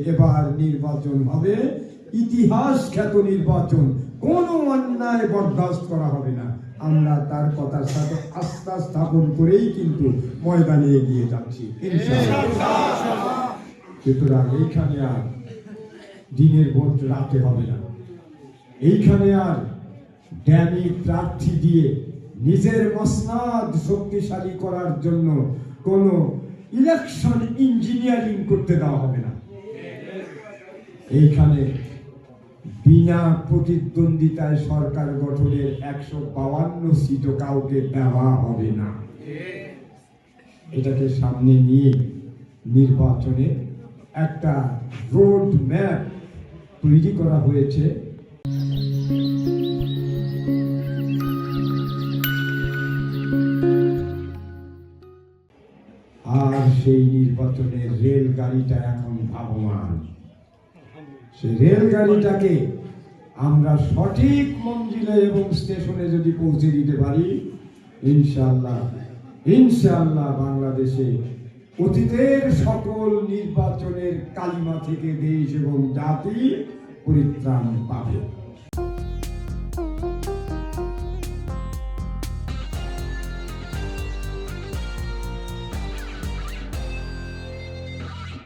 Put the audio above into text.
এবার নির্বাচন হবে। ইতিহাস খ্যাত নির্বাচন, কোনো অন্যায় বরদাস্ত করা হবে না। আমরা তার কথার সাথে আস্থা স্থাপন করেই কিন্তু ময়দানে এগিয়ে যাচ্ছি। সুতরাং এইখানে আর দিনের ভোট রাতে হবে না। এইখানে আর ড্যামি প্রার্থী দিয়ে নিজের মসনাদ শক্তিশালী করার জন্য কোনো ইলেকশন ইঞ্জিনিয়ারিং করতে দেওয়া হবে না। এইখানে বিনা প্রতিদ্বন্দ্বিতায় সরকার গঠনের একশো বাউান্ন সিটও কাউকে দেওয়া হবে না। এটাকে সামনে নিয়ে নির্বাচনে একটা রোড ম্যাপ তৈরি করা হয়েছে। আর সেই নির্বাচনের রেলগাড়িটা এখন ভাবমান। সেই রেলগাড়িটাকে আমরা সঠিক মঞ্জিলে এবং স্টেশনে যদি পৌঁছে দিতে পারি ইনশাল্লাহ ইনশাল্লাহ বাংলাদেশে অতীতের সকল নির্বাচনের কালিমা থেকে দেশ এবং জাতি পরিত্রাণ পাবে।